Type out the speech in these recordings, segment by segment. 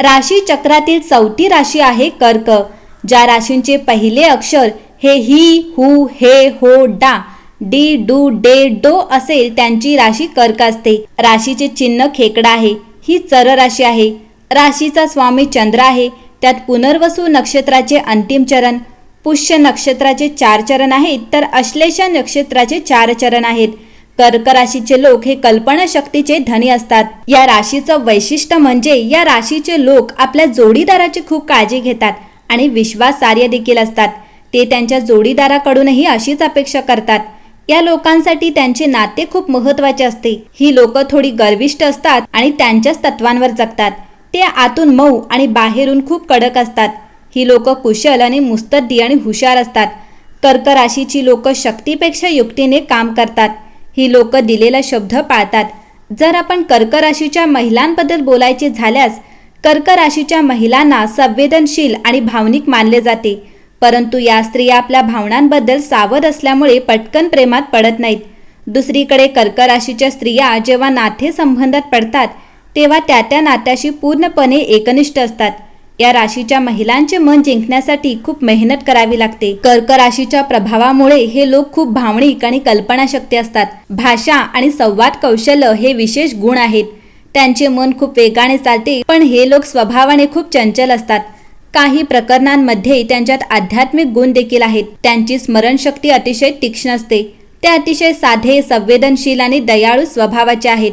राशी चक्रातील चौथी राशी आहे कर्क ज्या राशींचे पहिले अक्षर हे ही हु हे हो डा डी डू डे डो असेल त्यांची राशी कर्क असते. राशीचे चिन्ह खेकडा आहे ही चर राशी आहे. राशीचा स्वामी चंद्र आहे त्यात पुनर्वसू नक्षत्राचे अंतिम चरण पुष्य नक्षत्राचे चार चरण आहेत तर अश्लेषा नक्षत्राचे चार चरण आहेत. कर्क राशीचे लोक हे कल्पनाशक्तीचे धनी असतात. या राशीचं वैशिष्ट्य म्हणजे या राशीचे लोक आपल्या जोडीदाराची खूप काळजी घेतात आणि विश्वासार्ह देखील असतात. ते त्यांच्या जोडीदाराकडूनही अशीच अपेक्षा करतात. या लोकांसाठी त्यांचे नाते खूप महत्त्वाचे असते. ही लोक थोडी गर्विष्ट असतात आणि त्यांच्याच तत्वांवर जगतात. ते आतून मऊ आणि बाहेरून खूप कडक असतात. ही लोक कुशल आणि मुस्तद्दी आणि हुशार असतात. कर्क राशीची लोक शक्तीपेक्षा युक्तीने काम करतात. ही लोक दिलेला शब्द पाळतात. जर आपण कर्क राशीच्या महिलांबद्दल बोलायचे झाल्यास कर्क राशीच्या महिलांना संवेदनशील आणि भावनिक मानले जाते. परंतु या स्त्रिया आपल्या भावनांबद्दल सावध असल्यामुळे पटकन प्रेमात पडत नाहीत. दुसरीकडे कर्क राशीच्या स्त्रिया जेव्हा नाते संबंधात पडतात तेव्हा त्या त्या नात्याशी पूर्णपणे एकनिष्ठ असतात. या राशीच्या महिलांचे मन जिंकण्यासाठी खूप मेहनत करावी लागते. कर्क राशीच्या प्रभावामुळे हे लोक खूप भावनिक आणि कल्पनाशक्ती असतात. भाषा आणि संवाद कौशल्य हे विशेष गुण आहेत. त्यांचे मन खूप वेगाने चालते पण हे लोक स्वभावाने खूप चंचल असतात. काही प्रकरणांमध्ये त्यांच्यात आध्यात्मिक गुण देखील आहेत. त्यांची स्मरणशक्ती अतिशय तीक्ष्ण असते. ते अतिशय साधे संवेदनशील आणि दयाळू स्वभावाचे आहेत.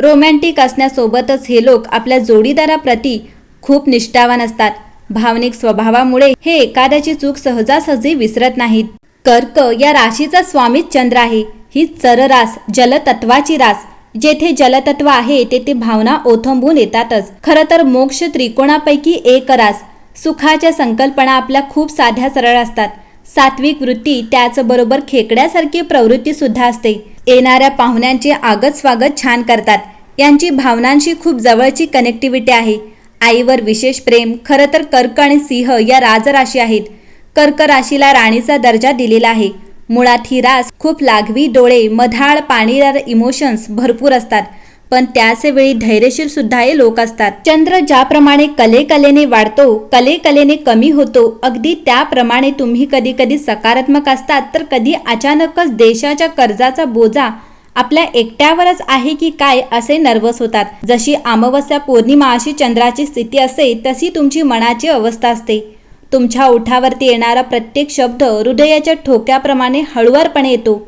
रोमॅन्टिक असण्यासोबतच हे लोक आपल्या जोडीदाराप्रती खूप निष्ठावान असतात. भावनिक स्वभावामुळे हे एखाद्याची चूक सहजासहजी विसरत नाहीत. कर्क या राशीचा स्वामी चंद्र आहे. ही चररास जलतत्वाची रास. जेथे जलतत्व आहे तेथे भावना ओथंबून येतातच. खरं तर मोक्ष त्रिकोणापैकी एक रास. सुखाच्या संकल्पना आपल्या खूप साध्या सरळ असतात. सात्विक वृत्ती त्याचबरोबर खेकड्यासारखी प्रवृत्ती सुद्धा असते. येणाऱ्या पाहुण्यांचे आगत स्वागत छान करतात. यांची भावनांशी खूप जवळची कनेक्टिव्हिटी आहे. आईवर विशेष प्रेम खरं तर कर्क आणि सिंह या राजराशी आहेत. कर्क राशीला राणीचा दर्जा दिलेला आहे. मुळात ही रास खूप लागवी डोळे मधाळ पाणीदार इमोशन्स भरपूर असतात. पण त्याच वेळी धैर्यशील सुद्धा हे लोक असतात. चंद्र ज्याप्रमाणे कले कलेने वाढतो कले कलेने कमी होतो अगदी त्याप्रमाणे तुम्ही कधी कधी सकारात्मक असतात तर कधी अचानकच देशाच्या कर्जाचा बोजा आपल्या एकट्यावरच आहे की काय असे नर्वस होतात. जशी अमावस्या पौर्णिमा अशी चंद्राची स्थिती असते तशी तुमची मनाची अवस्था असते. तुमच्या ओठावरती येणारा प्रत्येक शब्द हृदयाच्या ठोक्याप्रमाणे हळुवारपणे येतो.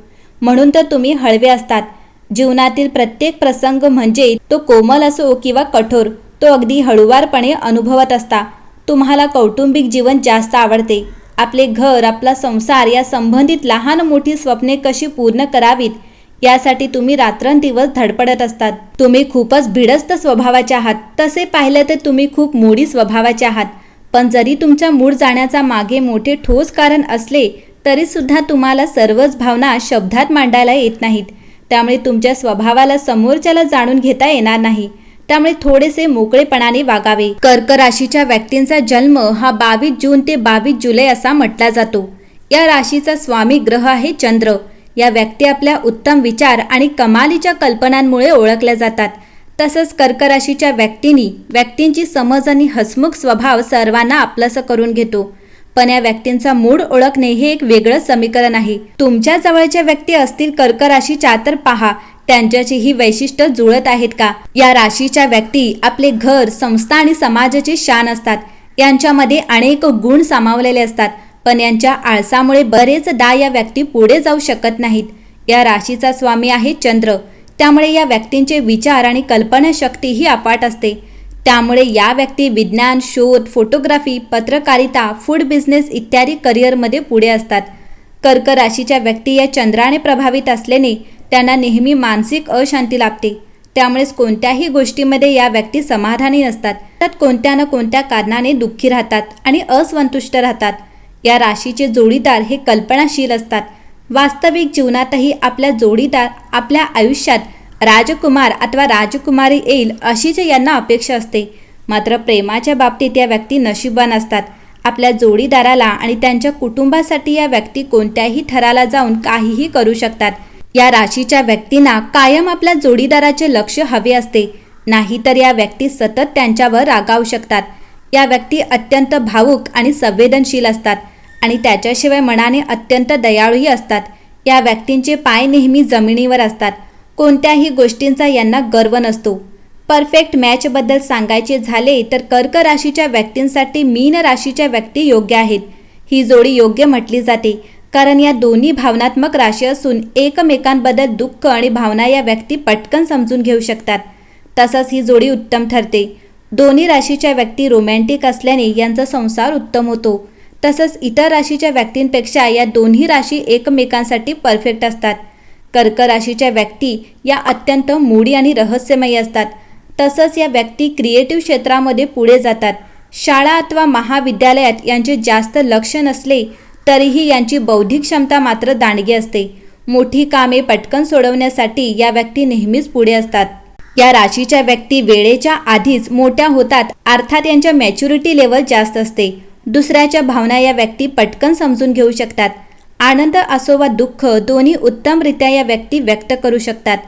म्हणून तर तुम्ही हळवे असतात. जीवनातील प्रत्येक प्रसंग म्हणजे तो कोमल असो किंवा कठोर तो अगदी हळुवारपणे अनुभवत असता. तुम्हाला कौटुंबिक जीवन जास्त आवडते. आपले घर आपला संसार या संबंधित लहान मोठी स्वप्ने कशी पूर्ण करावीत यासाठी तुम्ही रात्रंदिवस धडपडत असतात. तुम्ही खूपच भिडस्त स्वभावाचे आहात. तसे पाहिलं तर तुम्ही खूप मोडी स्वभावाचे आहात. पण जरी तुमच्या मूळ जाण्याचा मागे मोठे ठोस कारण असले तरीसुद्धा तुम्हाला सर्वच भावना शब्दात मांडायला येत नाहीत. त्यामुळे तुमच्या स्वभावाला समोरच्याला जाणून घेता येणार नाही. त्यामुळे थोडेसे मोकळेपणाने वागावे. कर्क राशीच्या व्यक्तींचा जन्म हा बावीस जून ते बावीस जुलै असा म्हटला जातो. या राशीचा स्वामी ग्रह आहे चंद्र. या व्यक्ती आपल्या उत्तम विचार आणि कमालीच्या कल्पनांमुळे ओळखल्या जातात. तसंच कर्क राशीच्या व्यक्तींनी व्यक्तींची समज आणि हसमुख स्वभाव सर्वांना आपलंसं करून घेतो. पण या व्यक्तींचा मूड ओळखणे हे एक वेगळं समीकरण आहे. तुमच्या जवळच्या व्यक्ती असतील कर्कराशीच्या तर पहा त्यांच्याची ही वैशिष्ट्य जुळत आहेत का? या राशीच्या व्यक्ती आपले घर संस्था आणि समाजाचे शान असतात. यांच्यामध्ये अनेक गुण सामावलेले असतात. पण यांच्या आळसामुळे बरेचदा या व्यक्ती पुढे जाऊ शकत नाहीत. या राशीचा स्वामी आहे चंद्र. त्यामुळे या व्यक्तींचे विचार आणि कल्पनाशक्ती ही अपाट असते. त्यामुळे या व्यक्ती विज्ञान शोध फोटोग्राफी पत्रकारिता फूड बिझनेस इत्यादी करिअरमध्ये पुढे असतात. कर्क राशीच्या व्यक्ती या चंद्राने प्रभावित असल्याने त्यांना नेहमी मानसिक अशांती लाभते. त्यामुळेच कोणत्याही गोष्टीमध्ये या व्यक्ती समाधानी नसतात. तर कोणत्या ना कोणत्या कारणाने दुःखी राहतात आणि असंतुष्ट राहतात. या राशीचे जोडीदार हे कल्पनाशील असतात. वास्तविक जीवनातही आपल्या जोडीदार आपल्या आयुष्यात राजकुमार अथवा राजकुमारी येईल अशीच यांना अपेक्षा असते. मात्र प्रेमाच्या बाबतीत या व्यक्ती नशिबान असतात. आपल्या जोडीदाराला आणि त्यांच्या कुटुंबासाठी या व्यक्ती कोणत्याही थराला जाऊन काहीही करू शकतात. या राशीच्या व्यक्तींना कायम आपल्या जोडीदाराचे लक्ष हवे असते. नाहीतर या व्यक्ती सतत त्यांच्यावर रागावू शकतात. या व्यक्ती अत्यंत भावुक आणि संवेदनशील असतात. आणि त्याच्याशिवाय मनाने अत्यंत दयाळूही असतात. या व्यक्तींचे पाय नेहमी जमिनीवर असतात. कोणत्याही गोष्टींचा यांना गर्व नसतो. परफेक्ट मॅचबद्दल सांगायचे झाले तर कर्क राशीच्या व्यक्तींसाठी मीन राशीच्या व्यक्ती योग्य आहेत. ही जोडी योग्य म्हटली जाते. कारण या दोन्ही भावनात्मक राशी असून एकमेकांबद्दल दुःख आणि भावना या व्यक्ती पटकन समजून घेऊ शकतात. तसंच ही जोडी उत्तम ठरते. दोन्ही राशीच्या व्यक्ती रोमॅन्टिक असल्याने यांचा संसार उत्तम होतो. तसंच इतर राशीच्या व्यक्तींपेक्षा या दोन्ही राशी एकमेकांसाठी परफेक्ट असतात. कर्क राशीच्या व्यक्ती या अत्यंत मूडी आणि रहस्यमयी असतात. तसंच या व्यक्ती क्रिएटिव्ह क्षेत्रामध्ये पुढे जातात. शाळा अथवा महाविद्यालयात यांचे जास्त लक्ष नसले तरीही यांची बौद्धिक क्षमता मात्र दांडगी असते. मोठी कामे पटकन सोडवण्यासाठी या व्यक्ती नेहमीच पुढे असतात. या राशीच्या व्यक्ती वेळेच्या आधीच मोठ्या होतात अर्थात यांच्या मॅच्युरिटी लेवल जास्त असते. दुसऱ्याच्या भावना या व्यक्ती पटकन समजून घेऊ शकतात. आनंद असो वा दुःख दोन्ही उत्तमरित्या या व्यक्ती व्यक्त करू शकतात.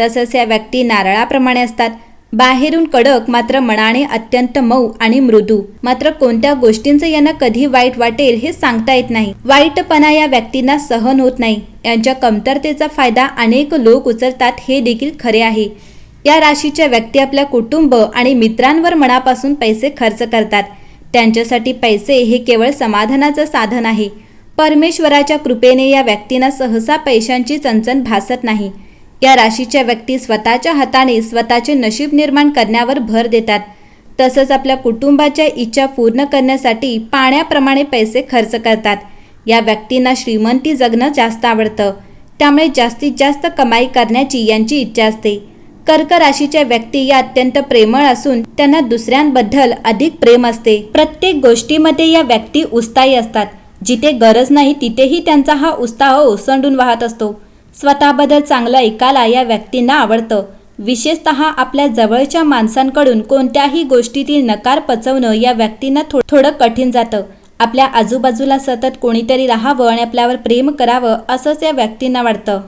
तसंच या व्यक्ती नारळाप्रमाणे असतात. बाहेरून कडक मात्र मनाने अत्यंत मऊ आणि मृदू. मात्र कोणत्या गोष्टींचं यांना कधी वाईट वाटेल हे सांगता येत नाही. वाईटपणा या व्यक्तींना सहन होत नाही. यांच्या कमतरतेचा फायदा अनेक लोक उचलतात हे देखील खरे आहे. या राशीच्या व्यक्ती आपल्या कुटुंब आणि मित्रांवर मनापासून पैसे खर्च करतात. त्यांच्यासाठी पैसे हे केवळ समाधानाचं साधन आहे. परमेश्वराच्या कृपेने या व्यक्तींना सहसा पैशांची चणचण भासत नाही. या राशीच्या व्यक्ती स्वतःच्या हाताने स्वतःचे नशीब निर्माण करण्यावर भर देतात. तसंच आपल्या कुटुंबाच्या इच्छा पूर्ण करण्यासाठी पाण्याप्रमाणे पैसे खर्च करतात. या व्यक्तींना श्रीमंती जगणं जास्त आवडतं. त्यामुळे जास्तीत जास्त कमाई करण्याची यांची इच्छा असते. कर्क राशीच्या व्यक्ती या अत्यंत प्रेमळ असून त्यांना दुसऱ्यांबद्दल अधिक प्रेम असते. प्रत्येक गोष्टीमध्ये या व्यक्ती उत्साही असतात. जिथे गरज नाही तिथेही त्यांचा हा उत्साह ओसंडून वाहत असतो. स्वतःबद्दल चांगलं ऐकायला या व्यक्तींना आवडतं. विशेषत आपल्या जवळच्या माणसांकडून कोणत्याही गोष्टीतील नकार पचवणं या व्यक्तींना थो थोडं कठीण जातं. आपल्या आजूबाजूला सतत कोणीतरी राहावं आणि आपल्यावर प्रेम करावं असंच या व्यक्तींना वाटतं.